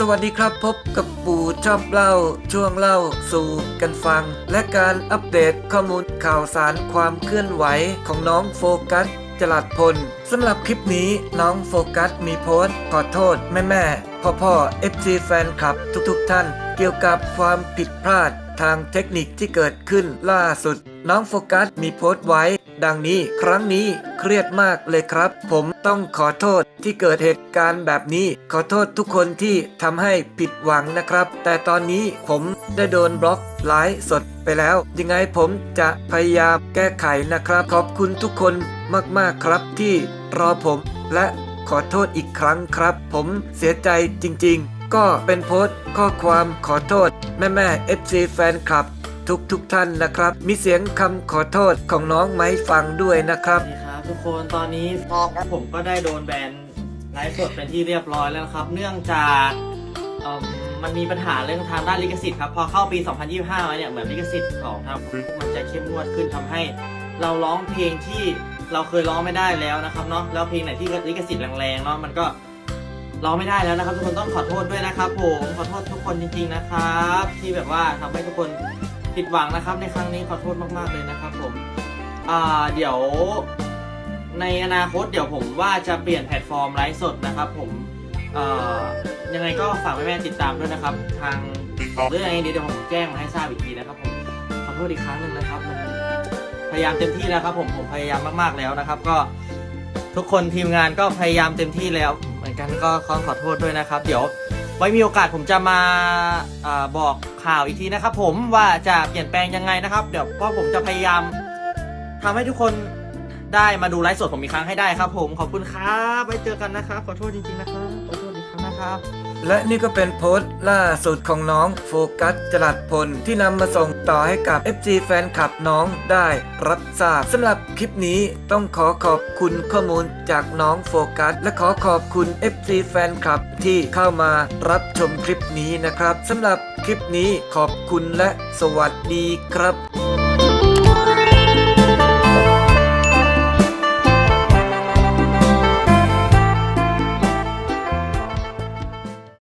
สวัสดีครับพบกับปู่ชอบเล่า ช่วงเล่าสู่กันฟัง และการอัปเดตข้อมูลข่าวสารความเคลื่อนไหวของน้องโฟกัสจลัดพลสำหรับคลิปนี้น้องโฟกัสมีโพสต์ขอโทษแม่แม่พ่อพ่อ FC แฟนคลับทุกๆทท่าน เกี่ยวกับความผิดพลาดทางเทคนิคที่เกิดขึ้นล่าสุด น้องโฟกัสมีโพสต์ไว้ ดังนี้ ครั้งนี้เครียดมากเลยครับ ผมต้องขอโทษที่เกิดเหตุการณ์แบบนี้ ขอโทษทุกคนที่ทำให้ผิดหวังนะครับ แต่ตอนนี้ผมได้โดนบล็อกไลฟ์สดไปแล้ว ยังไงผมจะพยายามแก้ไขนะครับ ขอบคุณทุกคนมากๆครับที่รอผมและขอโทษอีกครั้งครับ ผมเสียใจจริงๆ ก็เป็นโพสต์ข้อความขอโทษ แม่แม่ FC แฟนคลับ ทุกทุกท่านนะครับ มีเสียงคำขอโทษของน้องไม้ฟังด้วยนะครับสวัสดีครับ ทุกคนตอนนี้ผมก็ได้โดนแบนไลฟ์สดเป็นที่เรียบร้อยแล้วนะครับ เนื่องจากมันมีปัญหาเรื่องทางด้านลิขสิทธิ์ครับ พอเข้าปี 2025มาเนี่ยเหมือนลิขสิทธิ์ของทางมันจะเข้มงวดขึ้นทำให้ เราร้องเพลงที่เราเคยร้องไม่ได้แล้วนะครับเนาะแล้วเพลงไหนที่ลิขสิทธิ์แรงๆเนาะมันก็ร้องไม่ได้แล้วนะครับ ทุกคนต้องขอโทษด้วยนะครับผมขอโทษทุกคนจริง ๆนะครับ ที่แบบว่าทำให้ทุกคน ผิดหวังนะครับในครั้งนี้ขอโทษมากๆเลยนะครับผมอ่าเดี๋ยวในอนาคตเดี๋ยวผมว่าจะเปลี่ยนแพลตฟอร์มไลฟ์สดนะครับผมเอ่อยังไงก็ฝากแม่ๆติดตามด้วยนะครับ ทางเรื่องยังไงเดี๋ยวผมแจ้งมาให้ทราบอีกทีนะครับผมขอโทษอีกครั้งหนึ่งนะครับมันพยายามเต็มที่แล้วครับ ผมผมพยายามมากๆแล้วนะครับ ก็ทุกคนทีมงานก็พยายามเต็มที่แล้ว เหมือนกันก็ขอขอโทษด้วยนะครับ เดี๋ยว ไว้มีโอกาสผมจะมาอาบอกข่าวอีกทีนะครับ ผมว่าจะเปลี่ยนแปลงยังไงนะครับ เดี๋ยวเพราะผมจะพยายามทำให้ทุกคนได้มาดูไลฟ์สดผมอีกครั้งให้ได้ครับ ผมขอบคุณครับไว้เจอกันนะครับขอโทษจริงๆนะครับขอโทษอีกครั้งนะครับ และนี่ก็เป็นโพสต์ล่าสุดของน้องโฟกัสจลัดพลที่นำมาส่งต่อให้กับ FC แฟนคลับน้องได้รับทราบสำหรับคลิปนี้ต้องขอขอบคุณข้อมูลจากน้องโฟกัส และขอขอบคุณ FC แฟนคลับที่เข้ามารับชมคลิปนี้นะครับสำหรับคลิปนี้ขอบคุณและสวัสดีครับ